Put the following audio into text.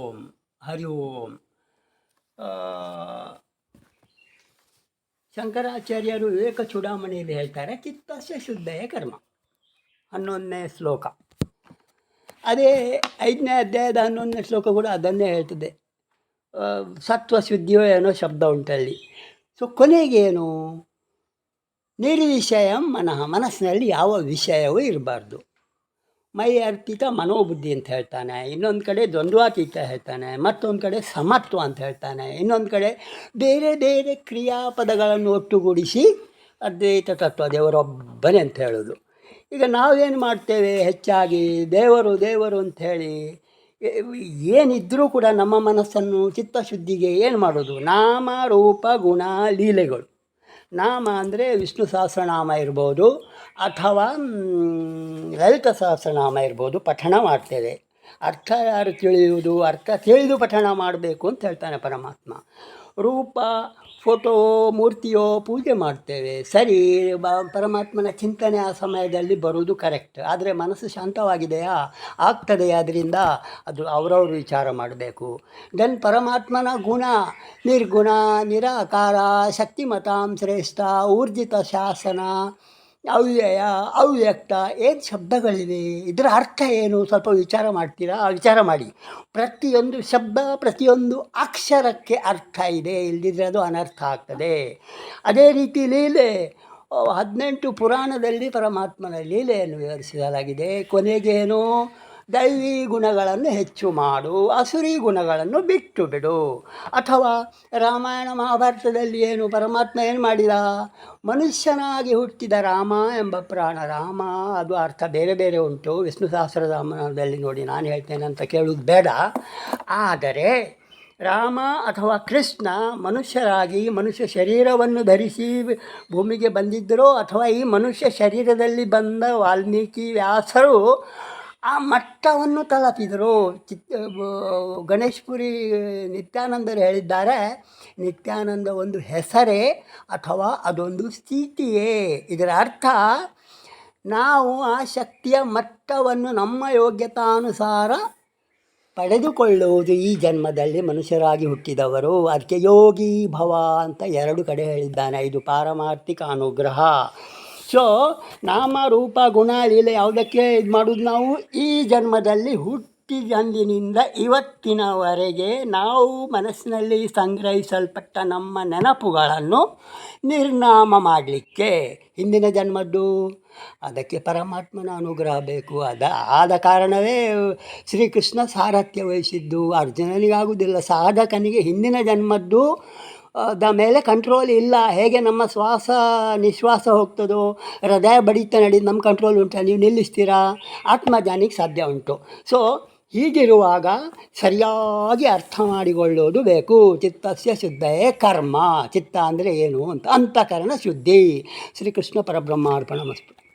ಓಂ ಹರಿ ಓಂ ಶಂಕರಾಚಾರ್ಯರು ವಿವೇಕ ಚೂಡಾಮಣಿಯಲ್ಲಿ ಹೇಳ್ತಾರೆ ಚಿತ್ತಸ್ಯ ಶುದ್ಧಯ ಕರ್ಮ. ಹನ್ನೊಂದನೇ ಶ್ಲೋಕ. ಅದೇ ಐದನೇ ಅಧ್ಯಾಯದ ಹನ್ನೊಂದನೇ ಶ್ಲೋಕ ಕೂಡ ಅದನ್ನೇ ಹೇಳ್ತದೆ. ಸತ್ವ ಶುದ್ಧಿಯೋ ಏನೋ ಶಬ್ದ ಉಂಟಲ್ಲಿ. ಸೊ, ಕೊನೆಗೇನು? ನಿರ್ವಿಷಯಂ ಮನಃ. ಮನಸ್ಸಿನಲ್ಲಿ ಯಾವ ವಿಷಯವೂ ಇರಬಾರ್ದು. ಮೈ ಅರ್ಪಿತ ಮನೋಬುದ್ಧಿ ಅಂತ ಹೇಳ್ತಾನೆ. ಇನ್ನೊಂದು ಕಡೆ ದ್ವಂದ್ವಾತೀತ ಹೇಳ್ತಾನೆ. ಮತ್ತೊಂದು ಕಡೆ ಸಮತ್ವ ಅಂತ ಹೇಳ್ತಾನೆ. ಇನ್ನೊಂದು ಕಡೆ ಬೇರೆ ಬೇರೆ ಕ್ರಿಯಾಪದಗಳನ್ನು ಒಟ್ಟುಗೂಡಿಸಿ ಅದ್ವೈತ ತತ್ವ, ದೇವರೊಬ್ಬನೇ ಅಂತ ಹೇಳೋದು. ಈಗ ನಾವೇನು ಮಾಡ್ತೇವೆ? ಹೆಚ್ಚಾಗಿ ದೇವರು ದೇವರು ಅಂಥೇಳಿ ಏನಿದ್ದರೂ ಕೂಡ ನಮ್ಮ ಮನಸ್ಸನ್ನು ಚಿತ್ತಶುದ್ಧಿಗೆ ಏನು ಮಾಡೋದು? ನಾಮ ರೂಪ ಗುಣ ಲೀಲೆಗಳು. ನಾಮ ಅಂದರೆ ವಿಷ್ಣು ಸಹಸ್ರನಾಮ ಇರ್ಬೋದು ಅಥವಾ ಲಲಿತ ಸಹಸ್ರನಾಮ ಇರ್ಬೋದು, ಪಠಣ ಮಾಡ್ತೇವೆ. ಅರ್ಥ ಯಾರು ತಿಳಿಯುವುದು? ಅರ್ಥ ತಿಳಿದು ಪಠಣ ಮಾಡಬೇಕು ಅಂತ ಹೇಳ್ತಾನೆ ಪರಮಾತ್ಮ. ರೂಪ ಫೋಟೋ, ಮೂರ್ತಿಯೋ ಪೂಜೆ ಮಾಡ್ತೇವೆ. ಸರಿ, ಬ, ಪರಮಾತ್ಮನ ಚಿಂತನೆ ಆ ಸಮಯದಲ್ಲಿ ಬರುವುದು ಕರೆಕ್ಟ್ ಆದರೆ ಮನಸ್ಸು ಶಾಂತವಾಗಿದೆಯಾ? ಆಗ್ತದೆ ಅದರಿಂದ? ಅದು ಅವರವರು ವಿಚಾರ ಮಾಡಬೇಕು. ದೆನ್ ಪರಮಾತ್ಮನ ಗುಣ, ನಿರ್ಗುಣ, ನಿರಾಕಾರ, ಶಕ್ತಿಮತಾಂ ಶ್ರೇಷ್ಠ, ಊರ್ಜಿತ ಶಾಸನ ಅವ್ಯಯ ಅವ್ಯಕ್ತ ಏನು ಶಬ್ದಗಳಿವೆ, ಇದರ ಅರ್ಥ ಏನು? ಸ್ವಲ್ಪ ವಿಚಾರ ಮಾಡ್ತೀರಾ? ವಿಚಾರ ಮಾಡಿ. ಪ್ರತಿಯೊಂದು ಶಬ್ದ, ಪ್ರತಿಯೊಂದು ಅಕ್ಷರಕ್ಕೆ ಅರ್ಥ ಇದೆ. ಇಲ್ಲದಿದ್ದರೆ ಅದು ಅನರ್ಥ ಆಗ್ತದೆ. ಅದೇ ರೀತಿ ಲೀಲೆ ಹದಿನೆಂಟು ಪುರಾಣದಲ್ಲಿ ಪರಮಾತ್ಮನ ಲೀಲೆಯನ್ನು ವಿವರಿಸಲಾಗಿದೆ ಕೊನೆಗೇನು? ದೈವಿ ಗುಣಗಳನ್ನು ಹೆಚ್ಚು ಮಾಡು, ಅಸುರಿ ಗುಣಗಳನ್ನು ಬಿಟ್ಟು ಬಿಡು. ಅಥವಾ ರಾಮಾಯಣ ಮಹಾಭಾರತದಲ್ಲಿ ಏನು, ಪರಮಾತ್ಮ ಏನು ಮಾಡಿದ? ಮನುಷ್ಯನಾಗಿ ಹುಟ್ಟಿದ ರಾಮ ಎಂಬ ಪ್ರಾಣ, ರಾಮ ಅದು ಅರ್ಥ ಬೇರೆ ಬೇರೆ ಉಂಟು. ವಿಷ್ಣು ಸಹಸ್ರನಾಮದಲ್ಲಿ ನೋಡಿ ನಾನು ಹೇಳ್ತೇನೆ ಅಂತ ಕೇಳುವುದು ಬೇಡ. ಆದರೆ ರಾಮ ಅಥವಾ ಕೃಷ್ಣ ಮನುಷ್ಯರಾಗಿ ಮನುಷ್ಯ ಶರೀರವನ್ನು ಧರಿಸಿ ಭೂಮಿಗೆ ಬಂದಿದ್ದರೋ ಅಥವಾ ಈ ಮನುಷ್ಯ ಶರೀರದಲ್ಲಿ ಬಂದ ವಾಲ್ಮೀಕಿ ವ್ಯಾಸರು ಆ ಮಟ್ಟವನ್ನು ತಲುಪಿದರು. ಚಿತ್ ಗಣೇಶ್ಪುರಿ ನಿತ್ಯಾನಂದರು ಹೇಳಿದ್ದಾರೆ, ನಿತ್ಯಾನಂದ ಒಂದು ಹೆಸರೇ ಅಥವಾ ಅದೊಂದು ಸ್ಥಿತಿಯೇ? ಇದರ ಅರ್ಥ, ನಾವು ಆ ಶಕ್ತಿಯ ಮಟ್ಟವನ್ನು ನಮ್ಮ ಯೋಗ್ಯತಾನುಸಾರ ಪಡೆದುಕೊಳ್ಳುವುದು ಈ ಜನ್ಮದಲ್ಲಿ ಮನುಷ್ಯರಾಗಿ ಹುಟ್ಟಿದವರು. ಅದಕ್ಕೆ ಯೋಗಿ ಭವ ಅಂತ ಎರಡು ಕಡೆ ಹೇಳಿದ್ದಾನೆ. ಇದು ಪಾರಮಾರ್ಥಿಕ ಅನುಗ್ರಹ. ಸೊ ನಾಮ ರೂಪ ಗುಣ ಲೀಲೆ ಯಾವುದಕ್ಕೆ ಇದು ಮಾಡೋದು ನಾವು? ಈ ಜನ್ಮದಲ್ಲಿ ಹುಟ್ಟಿದಂದಿನಿಂದ ಇವತ್ತಿನವರೆಗೆ ನಾವು ಮನಸ್ಸಿನಲ್ಲಿ ಸಂಗ್ರಹಿಸಲ್ಪಟ್ಟ ನಮ್ಮ ನೆನಪುಗಳನ್ನು ನಿರ್ನಾಮ ಮಾಡಲಿಕ್ಕೆ ಹಿಂದಿನ ಜನ್ಮದ್ದು. ಅದಕ್ಕೆ ಪರಮಾತ್ಮನ ಅನುಗ್ರಹ ಬೇಕು. ಅದ ಆದ ಕಾರಣವೇ ಶ್ರೀಕೃಷ್ಣ ಸಾರಥ್ಯ ವಹಿಸಿದ್ದು. ಅರ್ಜುನನಿಗಾಗುವುದಿಲ್ಲ ಸಾಧಕನಿಗೆ ಹಿಂದಿನ ಜನ್ಮದ್ದು ದ ಮೇಲೆ ಕಂಟ್ರೋಲ್ ಇಲ್ಲ. ಹೇಗೆ ನಮ್ಮ ಶ್ವಾಸ, ನಿಶ್ವಾಸ ಹೋಗ್ತದೋ, ಹೃದಯ ಬಡಿತ ನಡೀದು ನಮ್ಮ ಕಂಟ್ರೋಲ್ ಉಂಟು ನೀವು ನಿಲ್ಲಿಸ್ತೀರಾ? ಆತ್ಮಜ್ಞಾನಿಗೆ ಸಾಧ್ಯ ಉಂಟು. ಸೊ ಹೀಗಿರುವಾಗ ಸರಿಯಾಗಿ ಅರ್ಥ ಮಾಡಿಕೊಳ್ಳೋದು ಬೇಕು. ಚಿತ್ತಸ್ಯ ಶುದ್ಧಯೇ ಕರ್ಮ. ಚಿತ್ತ ಅಂದರೆ ಏನು ಅಂತ? ಅಂತಃಕರಣ ಶುದ್ಧಿ. ಶ್ರೀಕೃಷ್ಣ ಪರಬ್ರಹ್ಮಾರ್ಪಣ ಮಸ್ತು.